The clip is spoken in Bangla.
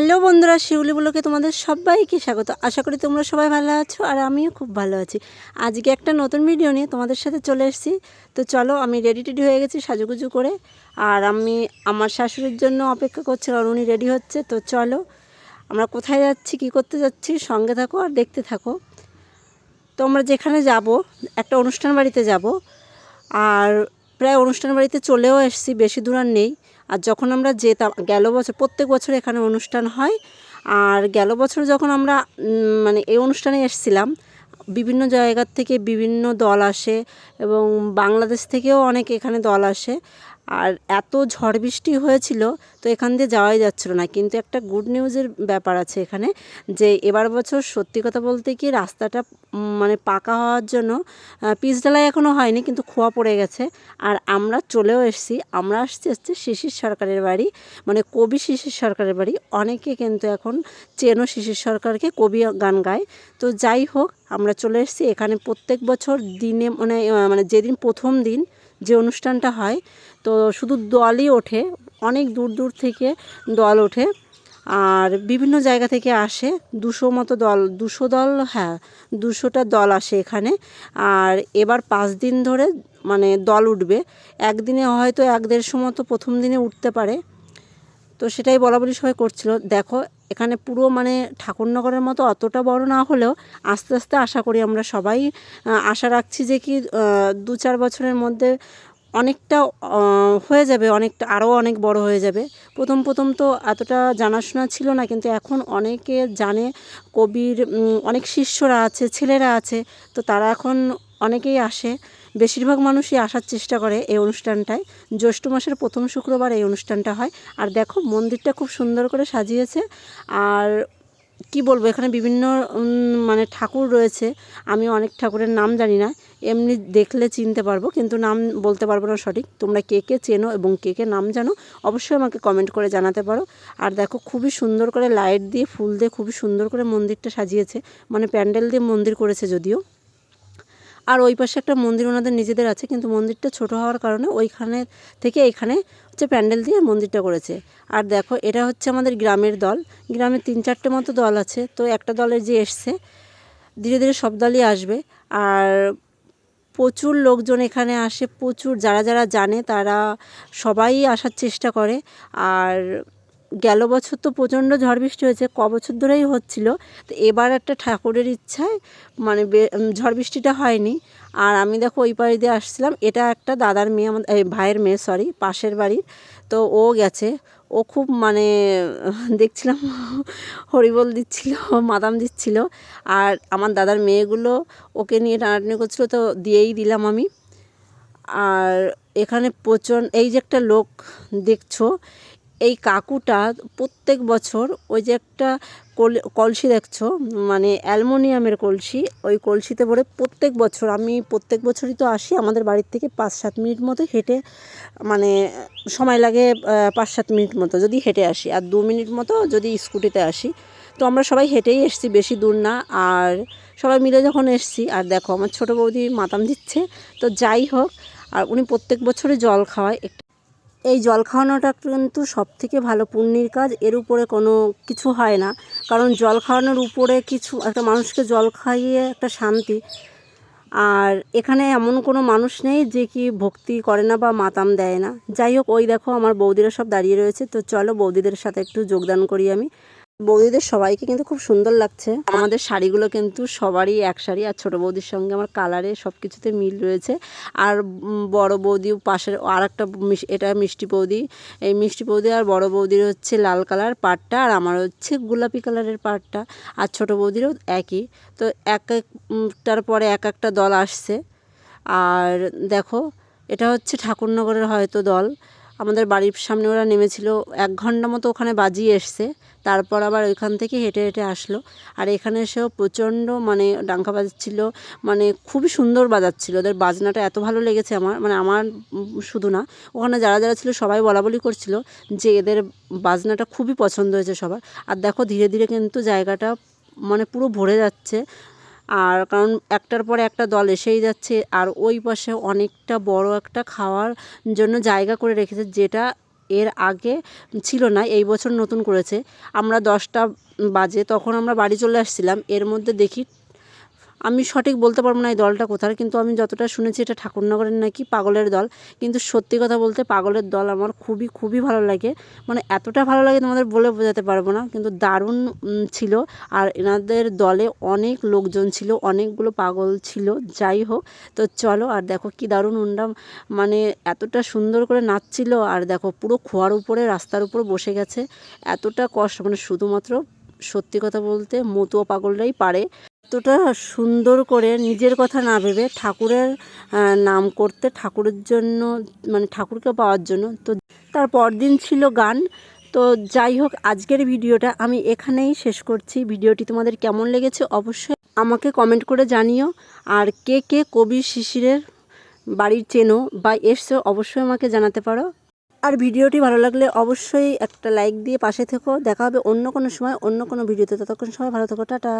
হ্যালো বন্ধুরা, শিউলি বলোকে তোমাদের সবাইকে স্বাগত। আশা করি তোমরা সবাই ভালো আছো আর আমিও খুব ভালো আছি। আজকে একটা নতুন ভিডিও নিয়ে তোমাদের সাথে চলে এসেছি। তো চলো, আমি রেডি টেডি হয়ে গেছি সাজুগুজু করে। আর আমি আমার শাশুড়ির জন্য অপেক্ষা করছি কারণ উনি রেডি হচ্ছে। তো চলো, আমরা কোথায় যাচ্ছি, কি করতে যাচ্ছি, সঙ্গে থাকো আর দেখতে থাকো। তো আমরা যেখানে যাব, একটা অনুষ্ঠান বাড়িতে যাব। আর প্রায় অনুষ্ঠান বাড়িতে চলেও এসেছি, বেশি দূর আর নেই। আর যখন আমরা যেতাম, গেল বছর, প্রত্যেক বছর এখানে অনুষ্ঠান হয়। আর গেল বছর যখন আমরা মানে এই অনুষ্ঠানে এসেছিলাম বিভিন্ন জায়গার থেকে বিভিন্ন দল আসে এবং বাংলাদেশ থেকেও অনেক এখানে দল আসে। আর এত ঝড় বৃষ্টি হয়েছিল তো এখান দিয়ে যাওয়াই যাচ্ছিল না। কিন্তু একটা গুড নিউজের ব্যাপার আছে এখানে যে এবার বছর সত্যি কথা বলতে কি রাস্তাটা মানে পাকা হওয়ার জন্য পিচ ঢালাই এখনও হয়নি কিন্তু খোয়া পড়ে গেছে। আর আমরা চলেও এসেছি, আমরা আসছি হচ্ছে শিশির সরকারের বাড়ি। মানে কবি শিশির সরকারের বাড়ি। অনেকে কিন্তু এখন চেনো শিশির সরকারকে, কবি গান গায়। তো যাই হোক আমরা চলে এসেছি। এখানে প্রত্যেক বছর দিনে মানে মানে যেদিন প্রথম দিন যে অনুষ্ঠানটা হয়, তো শুধু দলই ওঠে, অনেক দূর দূর থেকে দল ওঠে। আর বিভিন্ন জায়গা থেকে আসে, দুশো মতো দল, দুশো দল হ্যাঁ দুশোটা দল আসে এখানে। আর এবার পাঁচ দিন ধরে মানে দল উঠবে। একদিনে হয়তো এক দেড়শো মতো প্রথম দিনে উঠতে পারে। তো সেটাই বলা বলি সবাই করছিল। দেখো, এখানে পুরো মানে ঠাকুরনগরের মতো অতটা বড় না হলেও আস্তে আস্তে আশা করি আমরা সবাই আশা রাখছি যে কি দু চার বছরের মধ্যে অনেকটা হয়ে যাবে অনেকটা আরও অনেক বড় হয়ে যাবে। প্রথম প্রথম তো এতটা জানাশোনা ছিল না, কিন্তু এখন অনেকে জানে, কবির অনেক শিষ্যরা আছে, ছেলেরা আছে, তো তারা এখন অনেকেই আসে। বেশিরভাগ মানুষই আসার চেষ্টা করে এই অনুষ্ঠানটায়। জ্যৈষ্ঠ মাসের প্রথম শুক্রবার এই অনুষ্ঠানটা হয়। আর দেখো, মন্দিরটা খুব সুন্দর করে সাজিয়েছে। আর কি বলব, এখানে বিভিন্ন মানে ঠাকুর রয়েছে। আমি অনেক ঠাকুরের নাম জানি না। এমনি দেখলে চিনতে পারব, কিন্তু নাম বলতে পারব না সঠিক। তোমরা কে কে চেনো এবং কে কে নাম জানো, অবশ্যই আমাকে কমেন্ট করে জানাতে পারো। আর দেখো, খুবই সুন্দর করে লাইট দিয়ে, ফুল দিয়ে, খুবই সুন্দর করে মন্দিরটা সাজিয়েছে। মানে প্যান্ডেল দিয়ে মন্দির করেছে যদিও। আর ওই পাশে একটা মন্দির ওনাদের নিজেদের আছে, কিন্তু মন্দিরটা ছোট হওয়ার কারণে ওইখানে থেকে এখানে হচ্ছে প্যান্ডেল দিয়ে মন্দিরটা করেছে। আর দেখো, এটা হচ্ছে আমাদের গ্রামের দল। গ্রামের তিন চারটে মতো দল আছে, তো একটা দলের যে এসছে, ধীরে ধীরে সব দলই আসবে। আর প্রচুর লোকজন এখানে আসে, প্রচুর যারা যারা জানে তারা সবাই আসার চেষ্টা করে। আর গেল বছর তো প্রচণ্ড ঝড় বৃষ্টি হয়েছে, ক বছর ধরেই হচ্ছিল। তো এবার একটা ঠাকুরের ইচ্ছায় মানে ঝড় বৃষ্টিটা হয়নি। আর আমি দেখো ওই পাড়ি দিয়ে আসছিলাম, এটা একটা দাদার মেয়ে আমাদের ভাইয়ের মেয়ে সরি পাশের বাড়ির। তো ও গেছে, ও খুব মানে দেখছিলাম, হরিবল দিচ্ছিল, মাদাম দিচ্ছিল। আর আমার দাদার মেয়েগুলো ওকে নিয়ে টানাটানি করছিল, তো দিয়েই দিলাম আমি। আর এখানে প্রচণ্ড, এই যে একটা লোক দেখছ এই কাকুটা প্রত্যেক বছর ওই যে একটা কল- কলসি দেখছ? মানে অ্যালমোনিয়ামের কলসি, ওই কলসিতে ভরে প্রত্যেক বছর, আমি প্রত্যেক বছরই তো আসি, আমাদের বাড়ির থেকে পাঁচ সাত মিনিট মতো হেঁটে মানে সময় লাগে পাঁচ সাত মিনিট মতো যদি হেঁটে আসি, আর দু মিনিট মতো যদি স্কুটিতে আসি। তো আমরা সবাই হেঁটেই এসছি, বেশি দূর না, আর সবাই মিলে যখন এসছি, আর দেখো আমার ছোটো বৌদি মাতাম দিচ্ছে, তো যাই হোক, আর উনি প্রত্যেক বছরই জল খাওয়ায়, একটু এই জল খাওয়ানোটা কিন্তু সব থেকে ভালো পুণ্যের কাজ। এর উপরে কোনো কিছু হয় না। কারণ জল খাওয়ানোর উপরে কিছু একটা মানুষকে জল খাইয়ে একটা শান্তি। আর এখানে এমন কোনো মানুষ নেই যে কি ভক্তি করে না বা মাতাম দেয় না। যাই হোক, ওই দেখো আমার বৌদিরা সব দাঁড়িয়ে রয়েছে। তো চলো বৌদিদের সাথে একটু যোগদান করি আমি। বৌদিদের সবাইকে কিন্তু খুব সুন্দর লাগছে। আমাদের শাড়িগুলো কিন্তু সবারই এক শাড়ি, আর ছোট বৌদির সঙ্গে আমার কালারে সব কিছুতে মিল রয়েছে। আর বড় বৌদিও পাশের আর একটা এটা মিষ্টি বৌদি। এই মিষ্টি বৌদি আর বড় বৌদির হচ্ছে লাল কালার পাড়টা আর আমার হচ্ছে গোলাপি কালারের পাড়টা আর ছোটো বৌদিরও একই। তো এক একটার পরে এক একটা দল আসছে। আর দেখো, এটা হচ্ছে ঠাকুরনগরের হয়তো দল। আমাদের বাড়ির সামনে ওরা নেমেছিল, এক ঘণ্টা মতো ওখানে বাজিয়ে এসছে। তারপর আবার ওইখান থেকে হেঁটে হেঁটে আসলো। আর এখানে এসেও প্রচণ্ড মানে ডাঙ্কা বাজাচ্ছিল মানে খুবই সুন্দর বাজাচ্ছিল। ওদের বাজনাটা এত ভালো লেগেছে আমার মানে আমার শুধু না, ওখানে যারা যারা ছিল সবাই বলা বলি করছিল যে এদের বাজনাটা খুবই পছন্দ হয়েছে সবার। আর দেখো ধীরে ধীরে কিন্তু জায়গাটা মানে পুরো ভরে যাচ্ছে। আর কারণ একটার পর একটা দল এসেই যাচ্ছে, আর ওই পাশে অনেকটা বড় একটা খাওয়ার জন্য জায়গা করে রেখেছে যেটা এর আগে ছিল না, এই বছর নতুন করেছে। আমরা দশটা বাজে তখন আমরা বাড়ি চলে আসছিলাম, এর মধ্যে দেখি আমি সঠিক বলতে পারব না এই দলটা কোথার, কিন্তু আমি যতটা শুনেছি এটা ঠাকুরনগরের নাকি পাগলের দল। কিন্তু সত্যি কথা বলতে পাগলের দল আমার খুবই খুবই ভালো লাগে। মানে এতটা ভালো লাগে তোমাদের বলে বোঝাতে পারব না, কিন্তু দারুণ ছিল। আর এনাদের দলে অনেক লোকজন ছিল, অনেকগুলো পাগল ছিল, যাই হোক। তো চলো, আর দেখো কি দারুণ উন্ডা মানে এতটা সুন্দর করে নাচছিল, আর দেখো পুরো খোয়ার উপরে, রাস্তার উপর বসে গেছে। এতটা কষ্ট মানে শুধুমাত্র সত্যি কথা বলতে মতুয়া পাগলরাই পারে। এতটা সুন্দর করে নিজের কথা না ভেবে ঠাকুরের নাম করতে, ঠাকুরের জন্য মানে ঠাকুরকে পাওয়ার জন্য। তো তার পরদিন ছিল গান। তো যাই হোক, আজকের ভিডিওটা আমি এখানেই শেষ করছি। ভিডিওটি তোমাদের কেমন লেগেছে অবশ্যই আমাকে কমেন্ট করে জানিও। আর কে কে কবি শিশিরের বাড়ির চেনো বা এসছো অবশ্যই আমাকে জানাতে পারো। আর ভিডিওটি ভালো লাগলে অবশ্যই একটা লাইক দিয়ে পাশে থেকো। দেখা হবে অন্য কোনো সময়, অন্য কোনো ভিডিওতে। ততক্ষণ সবাই ভালো থেকো। টাটা।